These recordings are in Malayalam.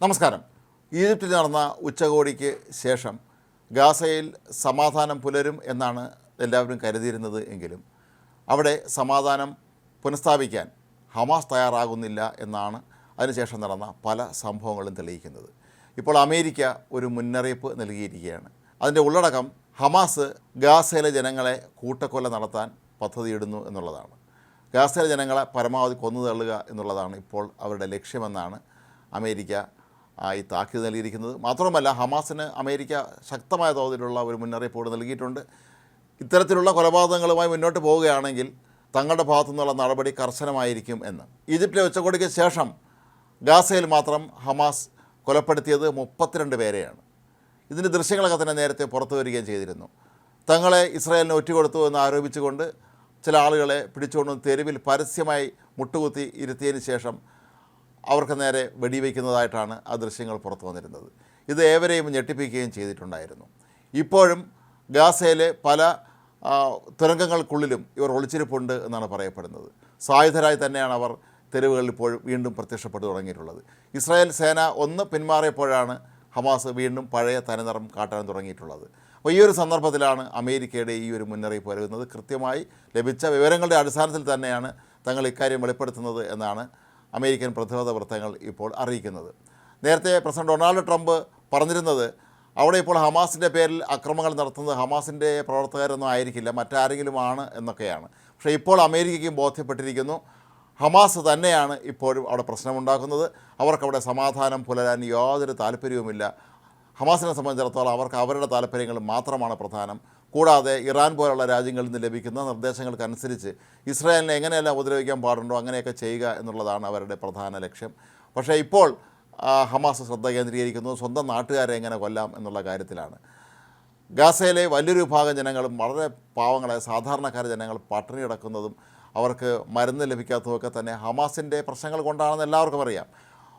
നമസ്കാരം. ഈജിപ്തിൽ നടന്ന ഉച്ചകോടിക്ക് ശേഷം ഗാസയിൽ സമാധാനം പുലരും എന്നാണ് എല്ലാവരും കരുതിയിരുന്നത് എങ്കിലും അവിടെ സമാധാനം പുനഃസ്ഥാപിക്കാൻ ഹമാസ് തയ്യാറാകുന്നില്ല എന്നാണ് അതിനുശേഷം നടന്ന പല സംഭവങ്ങളും തെളിയിക്കുന്നത്. ഇപ്പോൾ അമേരിക്ക ഒരു മുന്നറിയിപ്പ് നൽകിയിരിക്കുകയാണ്. അതിന്റെ ഉള്ളടക്കം ഹമാസ് ഗാസയിലെ ജനങ്ങളെ കൂട്ടക്കൊല നടത്താൻ പദ്ധതിയിടുന്നു എന്നുള്ളതാണ്. ഗാസയിലെ ജനങ്ങളെ പരമാവധി കൊന്നു തള്ളുക എന്നുള്ളതാണ് ഇപ്പോൾ അവരുടെ ലക്ഷ്യമെന്നാണ് അമേരിക്ക ആ, ഈ താക്കീത് നൽകിയിരിക്കുന്നത്. മാത്രമല്ല ഹമാസിന് അമേരിക്ക ശക്തമായ തോതിലുള്ള ഒരു മുന്നറിയിപ്പ് കൂടി നൽകിയിട്ടുണ്ട്. ഇത്തരത്തിലുള്ള കൊലപാതകങ്ങളുമായി മുന്നോട്ട് പോവുകയാണെങ്കിൽ തങ്ങളുടെ ഭാഗത്തു നിന്നുള്ള നടപടി കർശനമായിരിക്കും എന്ന്. ഈജിപ്തിലെ ഉച്ചകോടിക്ക് ശേഷം ഗാസയിൽ മാത്രം ഹമാസ് കൊലപ്പെടുത്തിയത് മുപ്പത്തിരണ്ട് പേരെയാണ്. ഇതിന്റെ ദൃശ്യങ്ങളൊക്കെ തന്നെ നേരത്തെ പുറത്തു വരികയും ചെയ്തിരുന്നു. തങ്ങളെ ഇസ്രായേലിന് ഒറ്റുകൊടുത്തു എന്ന് ആരോപിച്ചുകൊണ്ട് ചില ആളുകളെ പിടിച്ചുകൊണ്ട് തെരുവിൽ പരസ്യമായി മുട്ടുകുത്തി ഇരുത്തിയതിന് ശേഷം അവർക്ക് നേരെ വെടിവെക്കുന്നതായിട്ടാണ് ആ ദൃശ്യങ്ങൾ പുറത്തു വന്നിരുന്നത്. ഇത് ഏവരെയും ഞെട്ടിപ്പിക്കുകയും ചെയ്തിട്ടുണ്ടായിരുന്നു. ഇപ്പോഴും ഗാസയിലെ പല തുരങ്കങ്ങൾക്കുള്ളിലും ഇവർ ഒളിച്ചിരിപ്പുണ്ട് എന്നാണ് പറയപ്പെടുന്നത്. സായുധരായി തന്നെയാണ് അവർ തെരുവുകളിൽ ഇപ്പോഴും വീണ്ടും പ്രത്യക്ഷപ്പെട്ടു തുടങ്ങിയിട്ടുള്ളത്. ഇസ്രായേൽ സേന ഒന്ന് പിന്മാറിയപ്പോഴാണ് ഹമാസ് വീണ്ടും പഴയ തനിനിറം കാട്ടാൻ തുടങ്ങിയിട്ടുള്ളത്. അപ്പോൾ ഈ ഒരു സന്ദർഭത്തിലാണ് അമേരിക്കയുടെ ഈ ഒരു മുന്നറിയിപ്പ് വരുന്നത്. കൃത്യമായി ലഭിച്ച വിവരങ്ങളുടെ അടിസ്ഥാനത്തിൽ തന്നെയാണ് തങ്ങൾ ഇക്കാര്യം വെളിപ്പെടുത്തുന്നത് എന്നാണ് അമേരിക്കൻ പ്രതിരോധ വൃത്തങ്ങൾ ഇപ്പോൾ അറിയിക്കുന്നത്. നേരത്തെ പ്രസിഡന്റ് ഡൊണാൾഡ് ട്രംപ് പറഞ്ഞിരുന്നത് അവിടെ ഇപ്പോൾ ഹമാസിന്റെ പേരിൽ അക്രമങ്ങൾ നടത്തുന്നത് ഹമാസിന്റെ പ്രവർത്തകരൊന്നും ആയിരിക്കില്ല മറ്റാരെങ്കിലും ആണ് എന്നൊക്കെയാണ്. പക്ഷേ ഇപ്പോൾ അമേരിക്കയ്ക്കും ബോധ്യപ്പെട്ടിരിക്കുന്നു ഹമാസ് തന്നെയാണ് ഇപ്പോഴും അവിടെ പ്രശ്നമുണ്ടാക്കുന്നത്. അവർക്കവിടെ സമാധാനം പുലരാൻ യാതൊരു താല്പര്യവുമില്ല. ഹമാസിനെ സംബന്ധിച്ചിടത്തോളം അവർക്ക് അവരുടെ താല്പര്യങ്ങൾ മാത്രമാണ് പ്രധാനം. കൂടാതെ ഇറാൻ പോലുള്ള രാജ്യങ്ങളിൽ നിന്ന് ലഭിക്കുന്ന നിർദ്ദേശങ്ങൾക്കനുസരിച്ച് ഇസ്രായേലിനെ എങ്ങനെയെല്ലാം ഉപദ്രവിക്കാൻ പാടുണ്ടോ അങ്ങനെയൊക്കെ ചെയ്യുക എന്നുള്ളതാണ് അവരുടെ പ്രധാന ലക്ഷ്യം. പക്ഷേ ഇപ്പോൾ ഹമാസ് ശ്രദ്ധ കേന്ദ്രീകരിക്കുന്നത് സ്വന്തം നാട്ടുകാരെ എങ്ങനെ കൊല്ലാം എന്നുള്ള കാര്യത്തിലാണ്. ഗാസയിലെ വലിയൊരു വിഭാഗം ജനങ്ങളും വളരെ പാവങ്ങളായ സാധാരണക്കാര ജനങ്ങൾ പട്ടിണി കിടക്കുന്നതും അവർക്ക് മരുന്ന് ലഭിക്കാത്തതുമൊക്കെ തന്നെ ഹമാസിന്റെ പ്രശ്നങ്ങൾ കൊണ്ടാണെന്ന് എല്ലാവർക്കും അറിയാം.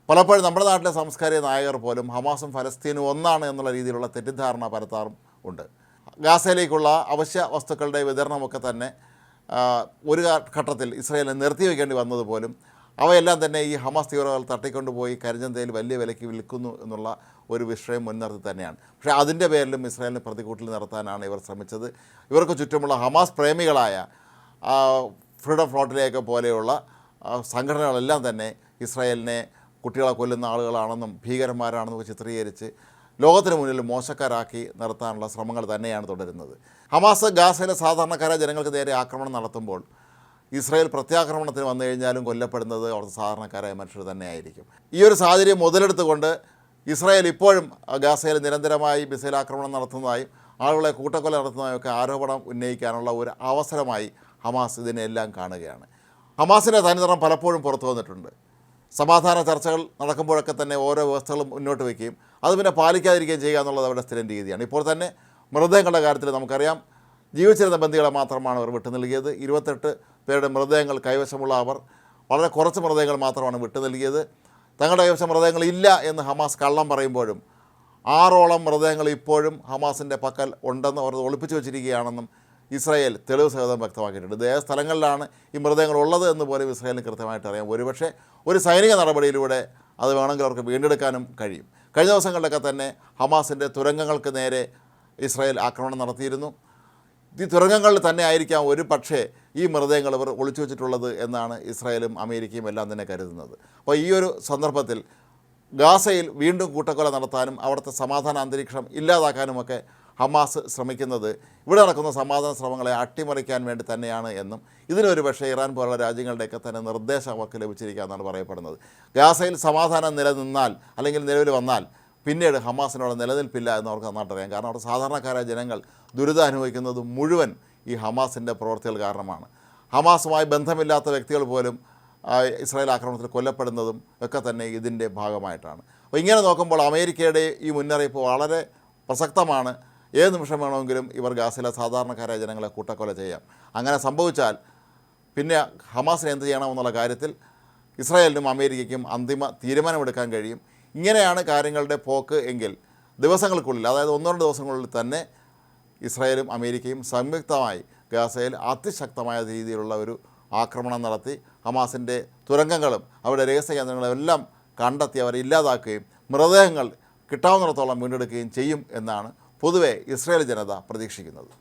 പലപ്പോഴും നമ്മുടെ നാട്ടിലെ സാംസ്കാരിക നായകർ പോലും ഹമാസും ഫലസ്തീനും ഒന്നാണ് എന്നുള്ള രീതിയിലുള്ള തെറ്റിദ്ധാരണ പരത്താറും ഉണ്ട്. ഗാസയിലേക്കുള്ള അവശ്യ വസ്തുക്കളുടെ വിതരണമൊക്കെ തന്നെ ഒരു ഘട്ടത്തിൽ നിർത്തി നിർത്തിവെക്കേണ്ടി വന്നത് പോലും അവയെല്ലാം തന്നെ ഈ ഹമാസ് തീവ്രവാദികൾ തട്ടിക്കൊണ്ടുപോയി കരിഞ്ചന്തയിൽ വലിയ വിലയ്ക്ക് വിൽക്കുന്നു എന്നുള്ള ഒരു വിഷയം മുൻനിർത്തി തന്നെയാണ്. പക്ഷേ അതിന്റെ പേരിലും ഇസ്രായേലിനെ പ്രതികൂട്ടിൽ നടത്താനാണ് ഇവർ ശ്രമിച്ചത്. ഇവർക്ക് ചുറ്റുമുള്ള ഹമാസ് പ്രേമികളായ ഫ്രീഡം ഫ്ലോട്ടിലേക്ക് പോലെയുള്ള സംഘടനകളെല്ലാം തന്നെ ഇസ്രായേലിനെ കുട്ടികളെ കൊല്ലുന്ന ആളുകളാണെന്നും ഭീകരന്മാരാണെന്നും ചിത്രീകരിച്ച് ലോകത്തിന് മുന്നിൽ മോശക്കാരാക്കി നിർത്താനുള്ള ശ്രമങ്ങൾ തന്നെയാണ് തുടരുന്നത്. ഹമാസ് ഗാസയിലെ സാധാരണക്കാരെ ജനങ്ങൾക്ക് നേരെ ആക്രമണം നടത്തുമ്പോൾ ഇസ്രായേൽ പ്രത്യാക്രമണത്തിന് വന്നു കഴിഞ്ഞാലും കൊല്ലപ്പെടുന്നത് അവിടുത്തെ സാധാരണക്കാരായ മനുഷ്യർ തന്നെയായിരിക്കും. ഈ ഒരു സാഹചര്യം മുതലെടുത്തുകൊണ്ട് ഇസ്രായേൽ ഇപ്പോഴും ഗാസയിൽ നിരന്തരമായി മിസൈൽ ആക്രമണം നടത്തുന്നതായും ആളുകളെ കൂട്ടക്കൊല നടത്തുന്നതായും ഒക്കെ ആരോപണം ഉന്നയിക്കാനുള്ള ഒരു അവസരമായി ഹമാസ് ഇതിനെല്ലാം കാണുകയാണ്. ഹമാസിന്റെ തനിനിറം പലപ്പോഴും പുറത്തു വന്നിട്ടുണ്ട്. സമാധാന ചർച്ചകൾ നടക്കുമ്പോഴൊക്കെ തന്നെ ഓരോ വ്യവസ്ഥകളും മുന്നോട്ട് വയ്ക്കുകയും അത് പിന്നെ പാലിക്കാതിരിക്കുകയും ചെയ്യുക എന്നുള്ളത് അവരുടെ സ്ഥിരം രീതിയാണ്. ഇപ്പോൾ തന്നെ മൃതദേഹങ്ങളുടെ കാര്യത്തിൽ നമുക്കറിയാം ജീവിച്ചിരുന്ന ബന്ധികളെ മാത്രമാണ് അവർ വിട്ടു നൽകിയത്. ഇരുപത്തെട്ട് പേരുടെ മൃതദേഹങ്ങൾ കൈവശമുള്ള അവർ വളരെ കുറച്ച് മൃതദേഹങ്ങൾ മാത്രമാണ് വിട്ടു നൽകിയത്. തങ്ങളുടെ കൈവശം മൃതദേഹങ്ങൾ ഇല്ല എന്ന് ഹമാസ് കള്ളം പറയുമ്പോഴും ആറോളം മൃതദേഹങ്ങൾ ഇപ്പോഴും ഹമാസിന്റെ പക്കൽ ഉണ്ടെന്ന് അവർ ഒളിപ്പിച്ചു വെച്ചിരിക്കുകയാണെന്നും ഇസ്രായേൽ തെളിവ് സഹിതം വ്യക്തമാക്കിയിട്ടുണ്ട്. ഏത് സ്ഥലങ്ങളിലാണ് ഈ മൃതദേഹങ്ങൾ ഉള്ളത് എന്ന് പോലും ഇസ്രായേലിന് കൃത്യമായിട്ട് അറിയാം. ഒരുപക്ഷെ ഒരു സൈനിക നടപടിയിലൂടെ അത് വേണമെങ്കിൽ അവർക്ക് വീണ്ടെടുക്കാനും കഴിയും. കഴിഞ്ഞ ദിവസങ്ങളിലൊക്കെ തന്നെ ഹമാസിന്റെ തുരങ്കങ്ങൾക്ക് നേരെ ഇസ്രായേൽ ആക്രമണം നടത്തിയിരുന്നു. ഈ തുരങ്കങ്ങളിൽ തന്നെ ആയിരിക്കാം ഒരു പക്ഷേ ഈ മൃതദേഹങ്ങൾ ഇവർ ഒളിച്ചു വെച്ചിട്ടുള്ളത് എന്നാണ് ഇസ്രായേലും അമേരിക്കയും എല്ലാം തന്നെ കരുതുന്നത്. അപ്പോൾ ഈ ഒരു സന്ദർഭത്തിൽ ഗാസയിൽ വീണ്ടും കൂട്ടക്കൊല നടത്താനും അവിടുത്തെ സമാധാന അന്തരീക്ഷം ഇല്ലാതാക്കാനുമൊക്കെ ഹമാസ് ശ്രമിക്കുന്നത്. ഇവിടെ നടക്കുന്ന സമാധാന ശ്രമങ്ങളെ അട്ടിമറിക്കാൻ വേണ്ടി തന്നെയാണ് എന്നും ഇതിനൊരു പക്ഷേ ഇറാൻ പോലുള്ള രാജ്യങ്ങളുടെയൊക്കെ തന്നെ നിർദ്ദേശം അവർക്ക് ലഭിച്ചിരിക്കുക എന്നാണ് പറയപ്പെടുന്നത്. ഗാസയിൽ സമാധാനം നിലനിന്നാൽ അല്ലെങ്കിൽ നിലവിൽ വന്നാൽ പിന്നീട് ഹമാസിനോട് നിലനിൽപ്പില്ല എന്ന് അവർക്ക് നന്നായിട്ട് അറിയാം കാരണം അവിടെ സാധാരണക്കാരായ ജനങ്ങൾ ദുരിതം അനുഭവിക്കുന്നത് മുഴുവൻ ഈ ഹമാസിന്റെ പ്രവർത്തികൾ കാരണമാണ്. ഹമാസുമായി ബന്ധമില്ലാത്ത വ്യക്തികൾ പോലും ഇസ്രായേൽ ആക്രമണത്തിൽ കൊല്ലപ്പെടുന്നതും ഒക്കെ തന്നെ ഇതിന്റെ ഭാഗമായിട്ടാണ്. അപ്പോൾ ഇങ്ങനെ നോക്കുമ്പോൾ അമേരിക്കയുടെ ഈ മുന്നറിയിപ്പ് വളരെ പ്രസക്തമാണ്. ഏത് നിമിഷം വേണമെങ്കിലും ഇവർ ഗാസയിലെ സാധാരണക്കാരായ ജനങ്ങളെ കൂട്ടക്കൊല ചെയ്യാം. അങ്ങനെ സംഭവിച്ചാൽ പിന്നെ ഹമാസിനെ എന്ത് ചെയ്യണമെന്നുള്ള കാര്യത്തിൽ ഇസ്രായേലിനും അമേരിക്കയ്ക്കും അന്തിമ തീരുമാനമെടുക്കാൻ കഴിയും. ഇങ്ങനെയാണ് കാര്യങ്ങളുടെ പോക്ക് എങ്കിൽ ദിവസങ്ങൾക്കുള്ളിൽ അതായത് ഒന്നോ രണ്ട് ദിവസങ്ങൾക്കുള്ളിൽ തന്നെ ഇസ്രായേലും അമേരിക്കയും സംയുക്തമായി ഗാസയിൽ അതിശക്തമായ രീതിയിലുള്ള ഒരു ആക്രമണം നടത്തി ഹമാസിന്റെ തുരങ്കങ്ങളും അവരുടെ രഹസ്യ കേന്ദ്രങ്ങളും എല്ലാം കണ്ടെത്തി അവരെ ഇല്ലാതാക്കുകയും മൃതദേഹങ്ങൾ കിട്ടാവുന്നിടത്തോളം വീണ്ടെടുക്കുകയും ചെയ്യും എന്നാണ് പൊതുവെ ഇസ്രായേൽ ജനത പ്രതീക്ഷിക്കുന്നത്.